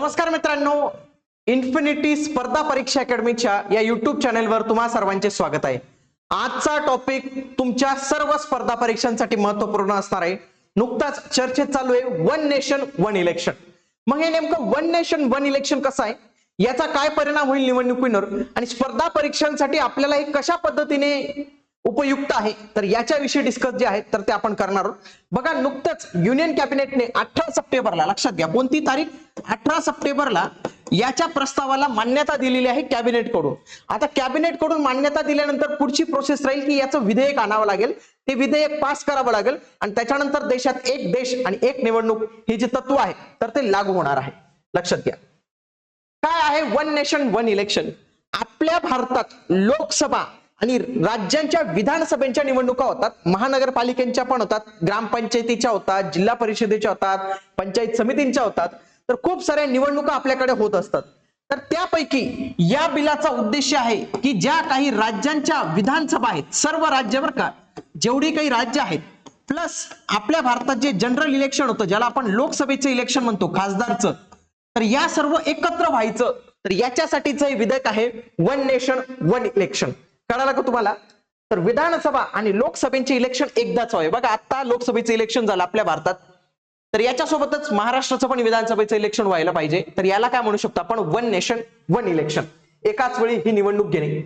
नमस्कार मित्रांनो. इन्फिनिटी स्पर्धा परीक्षा अकॅडमीच्या या युट्यूब चॅनेलवर तुम्हा सर्वांचे स्वागत आहे. आजचा टॉपिक तुमच्या सर्व स्पर्धा परीक्षांसाठी महत्त्वपूर्ण असणार आहे. नुकताच चर्चेत चालू आहे वन नेशन वन इलेक्शन मग हे नेमकं वन नेशन वन इलेक्शन कसं आहे? याचा काय परिणाम होईल निवडणुकीवर? आणि स्पर्धा परीक्षांसाठी आपल्याला हे कशा पद्धतीने उपयुक्त आहे? तर याच्याविषयी डिस्कस जे आहे तर ते आपण करणार आहोत. बघा नुकतंच युनियन कॅबिनेटने अठरा सप्टेंबरला लक्षात घ्या कोणती तारीख? अठरा सप्टेंबरला याच्या प्रस्तावाला मान्यता दिलेली आहे कॅबिनेटकडून आता कॅबिनेटकडून मान्यता दिल्यानंतर पुढची प्रोसेस राहील की याचं विधेयक आणावं लागेल. ते विधेयक पास करावं लागेल आणि त्याच्यानंतर देशात एक देश आणि एक निवडणूक हे जे तत्व आहे तर ते लागू होणार आहे. लक्षात घ्या. काय आहे वन नेशन वन इलेक्शन आपल्या भारतात लोकसभा आणि राज्यांच्या विधानसभेच्या निवडणुका होतात. महानगरपालिकेच्या पण होतात ग्रामपंचायतीच्या होतात जिल्हा परिषदेच्या होतात पंचायत समितींच्या होतात. तर खूप साऱ्या निवडणुका आपल्याकडे होत असतात. तर त्यापैकी या बिलाचा उद्देश आहे की ज्या काही राज्यांच्या विधानसभा आहेत सर्व राज्यावर का जेवढी काही राज्य आहेत प्लस आपल्या भारतात जे जनरल इलेक्शन होतं ज्याला आपण लोकसभेचं इलेक्शन म्हणतो खासदारचं तर या सर्व एकत्र व्हायचं तर याच्यासाठीचं हे विधेयक आहे वन नेशन वन इलेक्शन कळालं का तुम्हाला? तर विधानसभा आणि लोकसभेचे इलेक्शन एकदाच व्हावे. बघा आता लोकसभेचं इलेक्शन झालं आपल्या भारतात. तर याच्यासोबतच महाराष्ट्राचं पण विधानसभेचं इलेक्शन व्हायला पाहिजे. तर याला काय म्हणू शकतो आपण? वन नेशन वन इलेक्शन एकाच वेळी ही निवडणूक घेणे.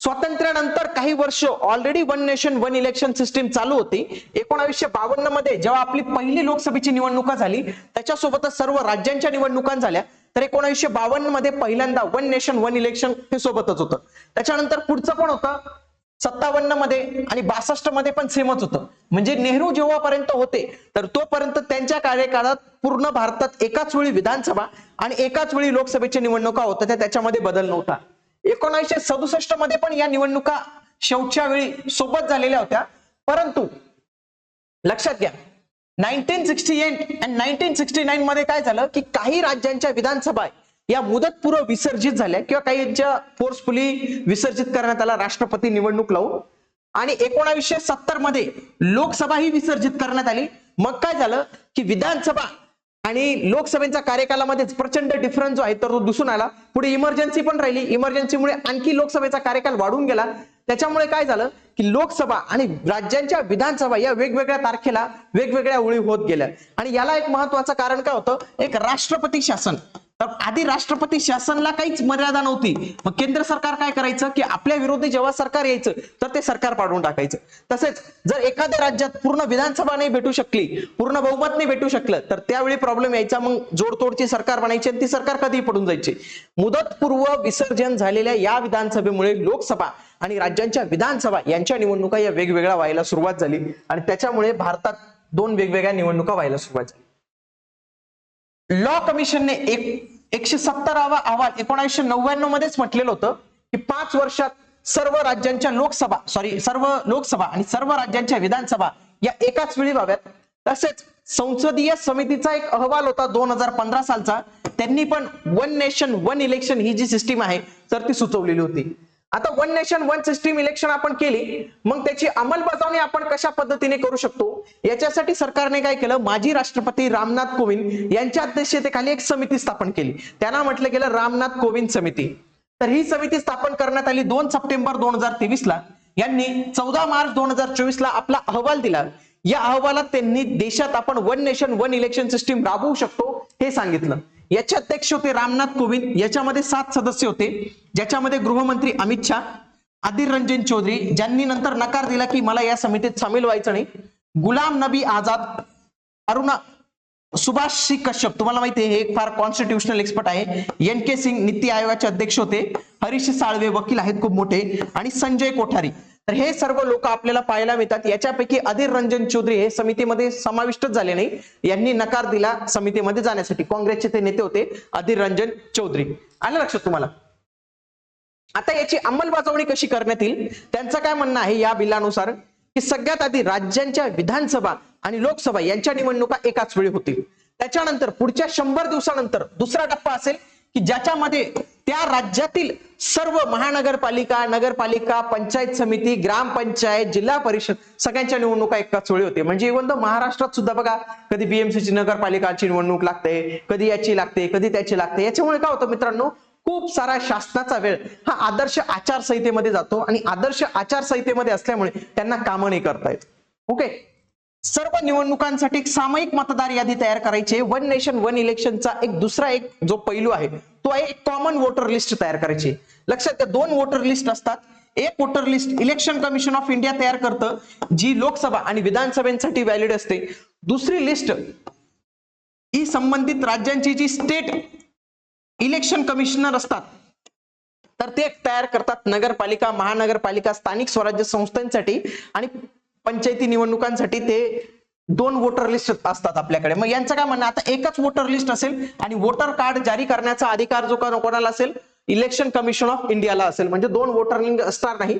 स्वातंत्र्यानंतर काही वर्ष already one nation one election system चालू होती. एकोणावीसशे बावन्नमध्ये जेव्हा आपली पहिली लोकसभेची निवडणुका झाली त्याच्यासोबतच सर्व राज्यांच्या निवडणुका झाल्या. तर एकोणीसशे बावन्नमध्ये पहिल्यांदा वन नेशन वन इलेक्शन हे सोबतच होतं. त्याच्यानंतर पुढचं पण होतं. सत्तावन्नमध्ये आणि बासष्टमध्ये पण सेमच होतं. म्हणजे नेहरू जेव्हापर्यंत होते तर तोपर्यंत त्यांच्या कार्यकाळात पूर्ण भारतात एकाच वेळी विधानसभा आणि एकाच वेळी लोकसभेच्या निवडणुका होत्या त्याच्यामध्ये बदल नव्हता. एकोणीसशे सदुसष्टमध्ये पण या निवडणुका शेवटच्या वेळी सोबत झालेल्या होत्या. परंतु लक्षात घ्या nineteen sixty eight and nineteen sixty nine मध्ये काय झालं की काही राज्यांच्या विधानसभा या मुदतपूर्व विसर्जित झाल्या किंवा काहींच्या फोर्सफुली विसर्जित करण्यात आला राष्ट्रपती निवडणूक लावून. आणि एकोणावीसशे सत्तरमध्ये लोकसभा ही विसर्जित करण्यात आली. मग काय झालं की विधानसभा आणि लोकसभेच्या कार्यकालामध्ये प्रचंड डिफरन्स जो आहे तर तो दिसून आला. पुढे इमर्जन्सी पण राहिली. इमर्जन्सीमुळे आणखी लोकसभेचा कार्यकाल वाढून गेला. त्याच्यामुळे काय झालं की लोकसभा आणि राज्यांच्या विधानसभा या वेगवेगळ्या तारखेला वेगवेगळ्या ओळी होत गेल्या. आणि याला एक महत्वाचं कारण काय होतं? एक राष्ट्रपती शासन. आधी राष्ट्रपती शासनला काहीच मर्यादा नव्हती. मग केंद्र सरकार काय करायचं? की आपल्या विरोधी जेव्हा सरकार यायचं तर ते सरकार पाडून टाकायचं. तसेच जर एखाद्या राज्यात पूर्ण विधानसभा नाही भेटू शकली पूर्ण बहुमत नाही भेटू शकलं तर त्यावेळी प्रॉब्लेम यायचा. मग जोडतोडची सरकार बनायची आणि ती सरकार कधीही पडून जायची. मुदतपूर्व विसर्जन झालेल्या या विधानसभेमुळे लोकसभा आणि राज्यांच्या विधानसभा यांच्या निवडणुका या वेगवेगळ्या व्हायला सुरुवात झाली. आणि त्याच्यामुळे भारतात दोन वेगवेगळ्या निवडणुका व्हायला सुरुवात झाली. लॉ कमिशनने एक एकशे सत्तरावा अहवाल एकोणीसशे नव्याण्णव मध्येच म्हटलेलं होतं की पाच वर्षात सर्व राज्यांच्या लोकसभा सॉरी सर्व लोकसभा आणि सर्व राज्यांच्या विधानसभा या एकाच वेळी व्हाव्यात. तसेच संसदीय समितीचा एक अहवाल होता दोन हजार पंधरा सालचा. त्यांनी पण वन नेशन वन इलेक्शन ही जी सिस्टीम आहे तर ती सुचवलेली होती. आता one nation one system election आपण केली मग त्याची अंमलबजावणी आपण कशा पद्धतीने करू शकतो? याच्यासाठी सरकारने काय केलं? माजी राष्ट्रपती रामनाथ कोविंद यांच्या अध्यक्षतेखाली एक समिती स्थापन केली. त्यांना म्हटलं गेलं रामनाथ कोविंद समिती. तर ही समिती स्थापन करण्यात आली दोन सप्टेंबर दोन हजार तेवीस ला यांनी चौदा मार्च दोन हजार चोवीस ला आपला अहवाल दिला. या अहवालात त्यांनी देशात आपण one nation one election system राबवू शकतो हे सांगितलं. याचे अध्यक्ष होते रामनाथ कोविंद. याच्यामध्ये सात सदस्य होते. ज्याच्यामध्ये गृहमंत्री अमित शहा अधीर रंजन चौधरी ज्यांनी नंतर नकार दिला की मला या समितीत सामील व्हायचं नाही. गुलाम नबी आझाद अरुणा सुभाष सिंग कश्यप. तुम्हाला माहिती आहे हे एक फार कॉन्स्टिट्युशनल एक्सपर्ट आहे. एन के सिंग नीती आयोगाचे अध्यक्ष होते. हरीश साळवे वकील आहेत खूप मोठे. आणि संजय कोठारी. तर हे सर्व लोक आपल्याला पाहायला मिळतात. याच्यापैकी अधीर रंजन चौधरी हे समितीमध्ये समाविष्टच झाले नाही. यांनी नकार दिला समितीमध्ये जाण्यासाठी. काँग्रेसचे ते नेते होते अधीर रंजन चौधरी. आलं लक्षात तुम्हाला? आता याची अंमलबजावणी कशी करण्यात येईल? त्यांचं काय म्हणणं आहे या बिलानुसार? की सगळ्यात आधी राज्यांच्या विधानसभा आणि लोकसभा यांच्या निवडणुका एकाच वेळी होतील. त्याच्यानंतर पुढच्या शंभर दिवसानंतर दुसरा टप्पा असेल. की ज्याच्यामध्ये त्या राज्यातील सर्व महानगरपालिका नगरपालिका पंचायत समिती ग्रामपंचायत जिल्हा परिषद सगळ्यांच्या निवडणुका एकाच वेळी होते. म्हणजे इव्हन महाराष्ट्रात सुद्धा बघा कधी बीएमसीची नगरपालिकाची निवडणूक लागते कधी याची लागते कधी त्याची लागते याच्यामुळे काय होतं मित्रांनो खूप सारा शासनाचा वेळ हा आदर्श आचारसंहितेमध्ये जातो आणि आदर्श आचारसंहितेमध्ये असल्यामुळे त्यांना कामं नाही करता येत. ओके सर्व निवडणुकांसाठी एक सामायिक मतदार यादी तयार करायची वन नेशन वन इलेक्शनचा एक दुसरा एक जो पैलू आहे तो आहे एक कॉमन वोटर लिस्ट तयार करायची. लक्षात घ्या दोन वोटर लिस्ट असतात. एक voter list election commission of India तयार करतं जी लोकसभा आणि विधानसभेसाठी व्हॅलिड असते. दुसरी लिस्ट ही संबंधित राज्यांची जी स्टेट इलेक्शन कमिशनर असतात तर ते तयार करतात नगरपालिका महानगरपालिका स्थानिक स्वराज्य संस्थांसाठी आणि पंचायती निवडणुकांसाठी ते दोन वोटर लिस्ट असतात आपल्याकडे. मग यांचं काय म्हणणं? आता एकच वोटर लिस्ट असेल आणि वोटर कार्ड जारी करण्याचा अधिकार जो का कोणाला असेल? इलेक्शन कमिशन ऑफ इंडियाला असेल. म्हणजे दोन वोटर लिंक असणार नाही.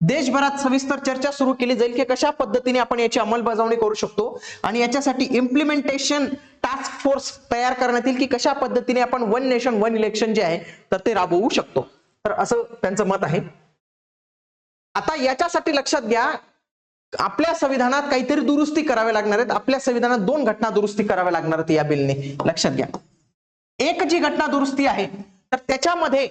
देशभरात सविस्तर चर्चा सुरू केली जाईल की कशा पद्धतीने आपण याची अंमलबजावणी करू शकतो आणि याच्यासाठी इम्प्लिमेंटेशन टास्क फोर्स तयार करण्यात येईल की कशा पद्धतीने आपण वन नेशन वन इलेक्शन जे आहे तर ते राबवू शकतो. तर असं त्यांचं मत आहे. आता याच्यासाठी लक्षात घ्या आपल्या संविधानात काहीतरी दुरुस्ती कराव्या लागणार आहेत. आपल्या संविधानात दोन घटना दुरुस्ती कराव्या लागणार आहेत या बिलने. लक्षात घ्या. एक जी घटना दुरुस्ती आहे तर त्याच्यामध्ये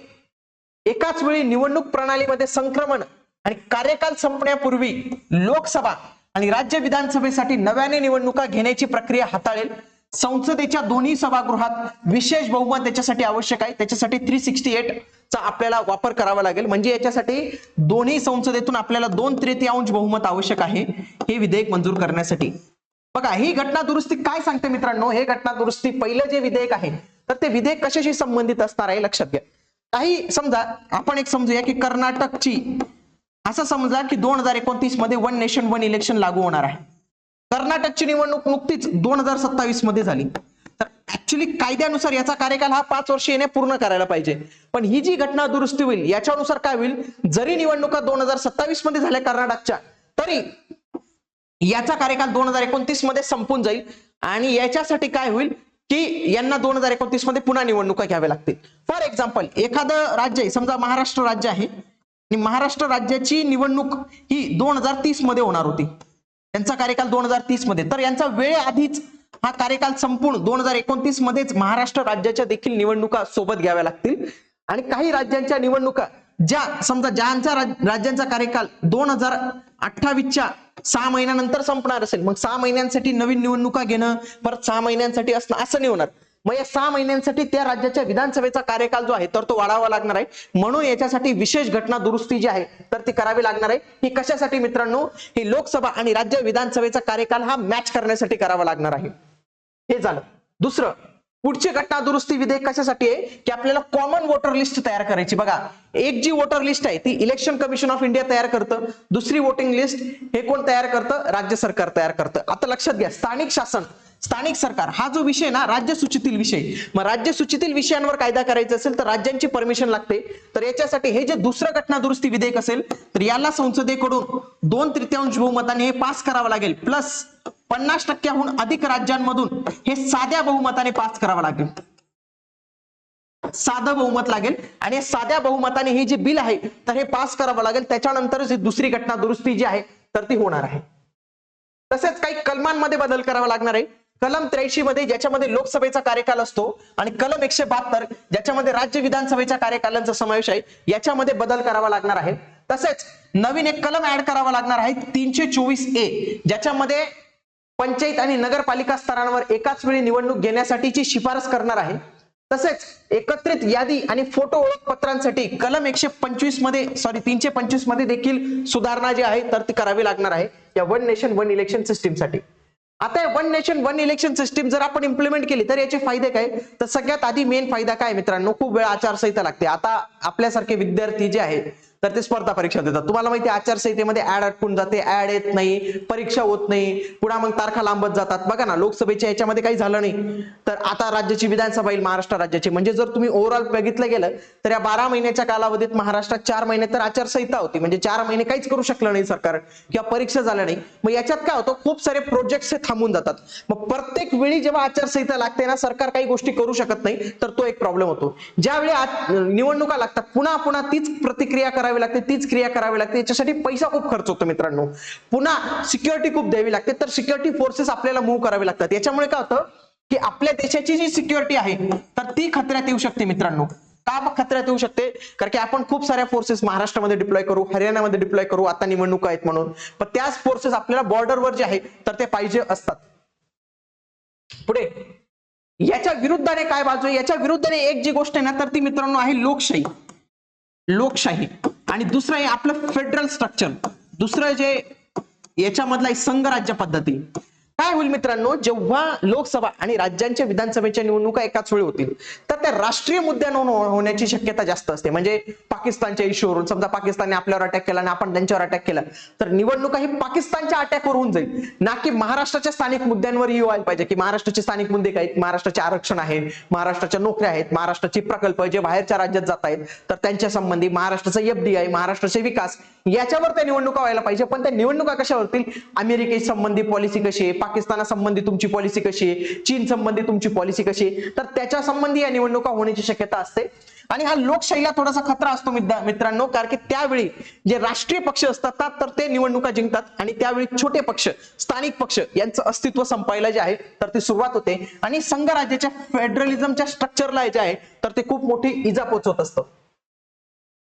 एकाच वेळी निवडणूक प्रणालीमध्ये संक्रमण आणि कार्यकाल संपण्यापूर्वी लोकसभा आणि राज्य विधानसभेसाठी नव्याने निवडणुका घेण्याची प्रक्रिया हाताळेल. संसदेच्या दोन्ही सभागृहात विशेष बहुमत त्याच्यासाठी आवश्यक आहे. त्याच्यासाठी थ्री सिक्स्टी एट चा आपल्याला वापर करावा लागेल. म्हणजे याच्यासाठी दोन्ही संसदेतून आपल्याला दोन तृतीयांश बहुमत आवश्यक आहे. हे विधेयक मंजूर करण्यासाठी. बघा ही घटना दुरुस्ती काय सांगते मित्रांनो? हे घटना दुरुस्ती पहिलं जे विधेयक आहे तर ते विधेयक कशाशी संबंधित असणार आहे? लक्षात घ्या. काही समजा आपण एक समजूया की कर्नाटकची असं समजा की दोन हजार एकोणतीसमध्ये वन नेशन वन इलेक्शन लागू होणार आहे. कर्नाटकची निवडणूक नुकतीच दोन हजार सत्तावीसमध्ये झाली. तर ऍक्च्युली कायद्यानुसार याचा कार्यकाल हा पाच वर्ष येणे पूर्ण करायला पाहिजे. पण ही जी घटना दुरुस्ती होईल याच्यानुसार काय होईल? जरी निवडणुका दोन हजार सत्तावीसमध्ये झाल्या कर्नाटकच्या तरी याचा कार्यकाल दोन हजार एकोणतीसमध्ये संपून जाईल. आणि याच्यासाठी काय होईल? की यांना दोन हजार एकोणतीसमध्ये पुन्हा निवडणुका घ्याव्या लागतील. फॉर एक्झाम्पल एखादं राज्य आहे समजा महाराष्ट्र राज्य आहे. आणि महाराष्ट्र राज्याची निवडणूक ही दोन हजार तीसमध्ये होणार होती. त्यांचा कार्यकाल दोन हजार तीसमध्ये. तर यांचा वेळ आधीच हा कार्यकाल संपूर्ण दोन हजार एकोणतीस मध्येच महाराष्ट्र राज्याच्या देखील निवडणुका सोबत घ्याव्या लागतील. आणि काही राज्यांच्या निवडणुका ज्या समजा ज्यांचा राज्यांचा कार्यकाल दोन हजार अठ्ठावीसच्या सहा महिन्यानंतर संपणार असेल मग सहा महिन्यांसाठी नवीन निवडणुका घेणं परत सहा महिन्यांसाठी असणं असं नाही होणार. मग या सहा महिन्यांसाठी त्या राज्याच्या विधानसभेचा कार्यकाल जो आहे तर तो वाढावा लागणार आहे. म्हणून याच्यासाठी विशेष घटना दुरुस्ती जी आहे तर ती करावी लागणार आहे. ही कशासाठी मित्रांनो? ही लोकसभा आणि राज्य विधानसभेचा कार्यकाल हा मॅच करण्यासाठी करावा लागणार आहे. हे झालं. दुसरं पुढची घटना दुरुस्ती विधेयक कशासाठी आहे? की आपल्याला कॉमन वोटर लिस्ट तयार करायची. बघा एक जी वोटर लिस्ट आहे ती इलेक्शन कमिशन ऑफ इंडिया तयार करतं. दुसरी वोटिंग लिस्ट हे कोण तयार करतं? राज्य सरकार तयार करतं. आता लक्षात घ्या स्थानिक शासन स्थानिक सरकार हा जो विषय ना राज्य सूचीतील विषय. मग राज्य सूचीतील विषयांवर कायदा करायचा असेल तर राज्यांची परमिशन लागते. तर याच्यासाठी हे जे दुसरं घटना दुरुस्ती विधेयक असेल तर याला संसदेकडून दोन तृतीयांश बहुमताने हे पास करावं लागेल. प्लस पन्नास टक्क्याहून अधिक राज्यांमधून हे साध्या बहुमताने पास करावं लागेल. साधं बहुमत लागेल. आणि साध्या बहुमताने हे जे बिल आहे तर हे पास करावं लागेल. त्याच्यानंतरच ही दुसरी घटना दुरुस्ती जी आहे तर ती होणार आहे. तसेच काही कलमांमध्ये बदल करावा लागणार आहे. कलम त्र्याऐंशी मध्ये ज्याच्यामध्ये लोकसभेचा कार्यकाल असतो आणि कलम एकशे बहात्तर ज्याच्यामध्ये राज्य विधानसभेच्या कार्यकालांचा समावेश आहे याच्यामध्ये बदल करावा लागणार आहे. तसेच नवीन एक कलम ऍड करावा लागणार आहे तीनशे चोवीस ए ज्याच्यामध्ये पंचायत आणि नगरपालिका स्तरांवर एकाच वेळी निवडणूक घेण्यासाठीची शिफारस करणार आहे. तसेच एकत्रित यादी आणि फोटो ओळखपत्रांसाठी कलम एकशे पंचवीसमध्ये सॉरी तीनशे पंचवीसमध्ये देखील सुधारणा जी आहे तर ती करावी लागणार आहे. या वन नेशन वन इलेक्शन सिस्टीमसाठी आता one nation one election system जर आपण इम्प्लिमेंट केली तर याचे फायदे काय? तर सगळ्यात आधी मेन फायदा काय मित्रांनो? खूप वेळ आचारसंहिता लागते. आता आपल्यासारखे विद्यार्थी जे आहेत तर ते स्पर्धा परीक्षा देतात. तुम्हाला माहिती आचारसंहितेमध्ये ऍड अटकून जाते ऍड येत नाही परीक्षा होत नाही पुन्हा मग तारखा लांबत जातात. बघा ना लोकसभेच्या याच्यामध्ये काही झालं नाही. तर आता राज्याची विधानसभा येईल महाराष्ट्र राज्याची. म्हणजे जर तुम्ही ओव्हरऑल बघितलं गेलं तर या बारा महिन्याच्या कालावधीत महाराष्ट्रात चार महिने तर आचारसंहिता होती. म्हणजे चार महिने काहीच करू शकलं नाही सरकार किंवा परीक्षा झाल्या नाही. मग याच्यात काय होतं खूप सारे प्रोजेक्ट्स हे थांबून जातात. मग प्रत्येक वेळी जेव्हा आचारसंहिता लागते ना सरकार काही गोष्टी करू शकत नाही तर तो एक प्रॉब्लेम होतो. ज्यावेळी निवडणुका लागतात पुन्हा पुन्हा तीच प्रतिक्रिया करावी लागते तीच क्रिया करावी लागते. याच्यासाठी पैसा खूप खर्च होतो मित्रांनो. पुन्हा सिक्युरिटी खूप द्यावी लागते. तर सिक्युरिटी फोर्सेस आपल्याला मूव्ह करावे लागतात. याच्यामुळे काय होतं की आपल्या देशाची जी सिक्युरिटी आहे तर ती खतऱ्यात येऊ शकते मित्रांनो. का खतऱ्यात येऊ शकते? कारण की आपण खूप साऱ्या फोर्सेस महाराष्ट्रामध्ये डिप्लॉय करू हरियाणामध्ये डिप्लॉय करू आता निवडणुका आहेत म्हणून. पण त्याच फोर्सेस आपल्याला बॉर्डरवर जे आहे तर ते पाहिजे असतात. पुढे. याच्या विरुद्धाने काय बाजू याच्या विरुद्धाने एक जी गोष्ट आहे ना तर ती मित्रांनो आहे लोकशाही. लोकशाही. आणि दुसरं आहे आपलं फेडरल स्ट्रक्चर दुसरं जे याच्यामधला आहे संघराज्य पद्धती. काय होईल मित्रांनो जेव्हा लोकसभा आणि राज्यांच्या विधानसभेच्या निवडणुका एकाच वेळी होतील तर त्या राष्ट्रीय मुद्द्यांवर हो-, होण्याची शक्यता जास्त असते. म्हणजे पाकिस्तानच्या इश्यूवरून समजा पाकिस्तानने आपल्यावर अटॅक केला आणि आपण त्यांच्यावर अटॅक केला तर निवडणुका ही पाकिस्तानच्या अटॅकवर होऊन जाईल. ना की महाराष्ट्राच्या स्थानिक मुद्द्यांवर ही व्हायला पाहिजे की महाराष्ट्राचे स्थानिक मुद्दे काय आहेत? महाराष्ट्राचे आरक्षण आहे महाराष्ट्राच्या नोकऱ्या आहेत महाराष्ट्राचे प्रकल्प जे बाहेरच्या राज्यात जात आहेत तर त्यांच्या संबंधी महाराष्ट्राचा एफडीआय महाराष्ट्राचे विकास याच्यावर त्या निवडणुका व्हायला पाहिजे. पण त्या निवडणुका कशा होतील? अमेरिकेशी संबंधी पॉलिसी कशी आहे? पाकिस्ताना संबंधी तुमची पॉलिसी कशी आहे? चीन संबंधी तुमची पॉलिसी कशी आहे? तर त्याच्या संबंधी या निवडणुका होण्याची शक्यता असते. आणि हा लोकशाहीला थोडासा खतरा असतो मित्रांनो कारण की त्यावेळी जे राष्ट्रीय पक्ष असतात तर ते निवडणुका जिंकतात. आणि त्यावेळी छोटे पक्ष स्थानिक पक्ष यांचं अस्तित्व संपायला जे आहे तर ती सुरुवात होते. आणि संघराज्याच्या फेडरलिझमच्या स्ट्रक्चरला जे आहे तर ते खूप मोठी इजा पोचवत असतं.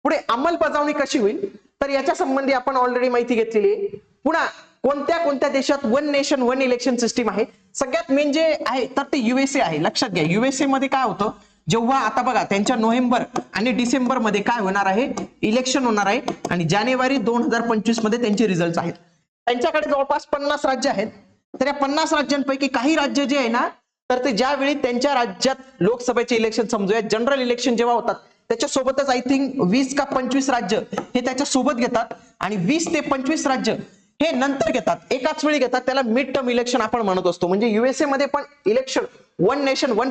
पुढे अंमलबजावणी कशी होईल? तर याच्या संबंधी आपण ऑलरेडी माहिती घेतलेली आहे. पुन्हा कोणत्या कोणत्या देशात one nation one election system आहे? सगळ्यात मेन जे आहे तर ते युएसए आहे. लक्षात घ्या युएसए मध्ये काय होतं? जेव्हा आता बघा त्यांच्या नोव्हेंबर आणि डिसेंबरमध्ये काय होणार आहे? इलेक्शन होणार आहे. आणि जानेवारी दोन हजार पंचवीसमध्ये त्यांचे रिझल्ट आहेत. त्यांच्याकडे जवळपास पन्नास राज्य आहेत. तर या पन्नास राज्यांपैकी काही राज्य जे आहे ना तर ते ज्यावेळी त्यांच्या राज्यात लोकसभेचे इलेक्शन समजूया जनरल इलेक्शन जेव्हा होतात त्याच्यासोबतच आय थिंक वीस का पंचवीस राज्य हे त्याच्या सोबत घेतात. आणि वीस ते पंचवीस राज्य हे नंतर घेतात. एकाच वेळी घेतात. त्याला मिड टर्म इलेक्शन आपण म्हणत असतो. म्हणजे युएसए मध्ये पण इलेक्शन वन नेशन वन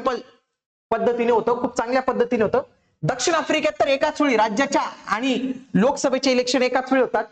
पद्धतीने होतं. खूप चांगल्या पद्धतीने होतं. दक्षिण आफ्रिकेत तर एकाच वेळी राज्याच्या आणि लोकसभेचे इलेक्शन एकाच वेळी होतात.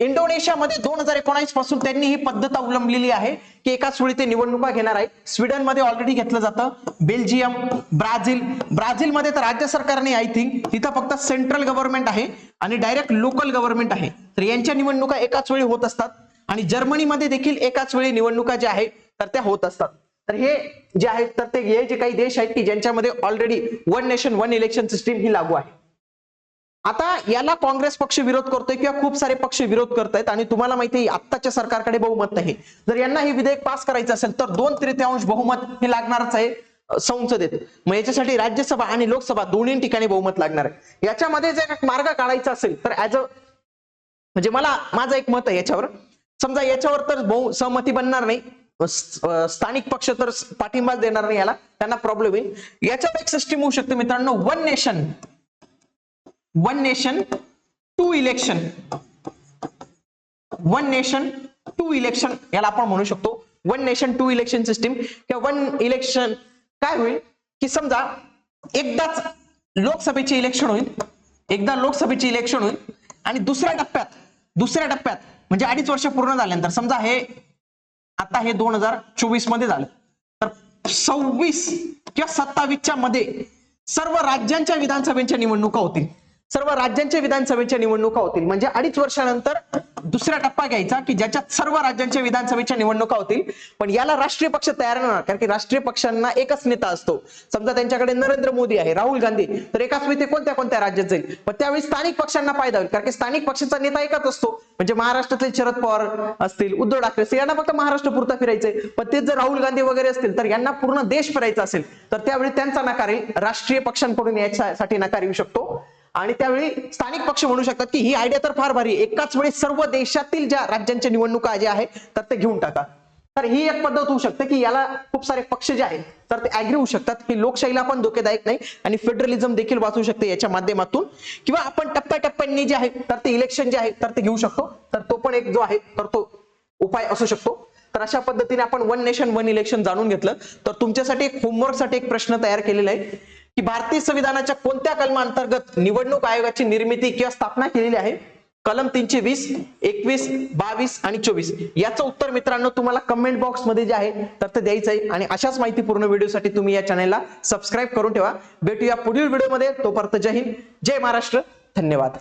इंडोनेशियामध्ये दोन हजार एकोणावीसपासून त्यांनी ही पद्धत अवलंबलेली आहे की एकाच वेळी ते निवडणुका घेणार आहे स्वीडनमध्ये ऑलरेडी घेतलं जातं. Belgium Brazil. ब्राझीलमध्ये तर राज्य सरकारने आय थिंक तिथं फक्त सेंट्रल गव्हर्नमेंट आहे. आणि डायरेक्ट लोकल गव्हर्नमेंट आहे. तर यांच्या निवडणुका एकाच वेळी होत असतात आणि जर्मनीमध्ये देखील एकाच वेळी निवडणुका ज्या आहेत तर त्या होत असतात. तर हे जे आहेत तर ते हे जे काही देश आहेत की ज्यांच्यामध्ये already one nation one election system ही लागू आहे. आता याला काँग्रेस पक्ष विरोध करतोय किंवा खूप सारे पक्ष विरोध करतायत आणि तुम्हाला माहिती आहे आत्ताच्या सरकारकडे बहुमत नाही. जर यांना हे विधेयक पास करायचं असेल तर दोन तृतीयांश बहुमत हे लागणारच आहे. संसदेत. मग याच्यासाठी राज्यसभा आणि लोकसभा दोन्ही ठिकाणी बहुमत लागणार आहे. याच्यामध्ये जर एक मार्ग काढायचा असेल तर ऍज अ म्हणजे मला माझं एक मत आहे याच्यावर. समजा याच्यावर तर बहु सहमती बनणार नाही. स्थानिक पक्ष तर पाठिंबाच देणार नाही याला. त्यांना प्रॉब्लेम येईल याच्यावर एक सिस्टीम होऊ शकते मित्रांनो. One nation one nation two election one nation two election याला आपण म्हणू शकतो. One nation two election system किंवा वन इलेक्शन काय होईल? की समजा एकदाच लोकसभेचे इलेक्शन होईल एकदा लोकसभेचे इलेक्शन होईल आणि दुसऱ्या टप्प्यात दुसऱ्या टप्प्यात म्हणजे अडीच वर्ष पूर्ण झाल्यानंतर समजा हे आता हे दोन हजार चोवीसमध्ये झालं तर सव्वीस किंवा सत्तावीसच्या मध्ये सर्व राज्यांच्या विधानसभेच्या निवडणुका होतील. सर्व राज्यांच्या विधानसभेच्या निवडणुका होतील. म्हणजे अडीच वर्षानंतर दुसरा टप्पा घ्यायचा की ज्याच्यात सर्व राज्यांच्या विधानसभेच्या निवडणुका होतील. पण याला राष्ट्रीय पक्ष तयार नाही होणार कारण की राष्ट्रीय पक्षांना एकच नेता असतो. समजा त्यांच्याकडे नरेंद्र मोदी आहे राहुल गांधी तर एकाच वेळी ते कोणत्या कोणत्या राज्यात जाईल? पण त्यावेळी स्थानिक पक्षांना फायदा होईल कारण की स्थानिक पक्षाचा नेता एकच असतो. म्हणजे महाराष्ट्रातले शरद पवार असतील उद्धव ठाकरे असतील यांना फक्त महाराष्ट्र पुरता फिरायचंय. पण तेच जर राहुल गांधी वगैरे असतील तर यांना पूर्ण देश फिरायचा असेल तर त्यावेळी त्यांचा नकार येईल राष्ट्रीय पक्षांकडून याच्यासाठी नकार येऊ शकतो. आणि त्यावेळी स्थानिक पक्ष म्हणू शकतात की ही आयडिया तर फार भारी एकाच वेळी सर्व देशातील ज्या राज्यांच्या निवडणुका ज्या आहेत तर ते घेऊन टाका. तर ही एक पद्धत होऊ शकते की याला खूप सारे पक्ष जे आहेत तर तर ते ऍग्री होऊ शकतात ही लोकशाहीला पण धोकेदायक नाही आणि फेडरलिझम देखील वाचू शकते याच्या माध्यमातून. किंवा आपण टप्प्याटप्प्यांनी जे आहे तर ते इलेक्शन जे आहे तर ते घेऊ शकतो. तर तो पण एक जो आहे तर तो उपाय असू शकतो. तर अशा पद्धतीने आपण वन नेशन वन इलेक्शन जाणून घेतलं. तर तुमच्यासाठी एक होमवर्कसाठी एक प्रश्न तयार केलेला आहे. की भारतीय संविधानाच्या कोणत्या कलमांतर्गत निवडणूक आयोगाची निर्मिती किंवा स्थापना केलेली आहे? कलम तीनशे वीस एकवीस बावीस आणि चोवीस. याचं उत्तर मित्रांनो तुम्हाला कमेंट बॉक्समध्ये जे आहे तर ते द्यायचं आहे. आणि अशाच माहितीपूर्ण व्हिडिओसाठी तुम्ही या चॅनेलला सबस्क्राईब करून ठेवा. भेटूया पुढील व्हिडिओमध्ये तोपर्यंत जय हिंद. जय महाराष्ट्र. धन्यवाद.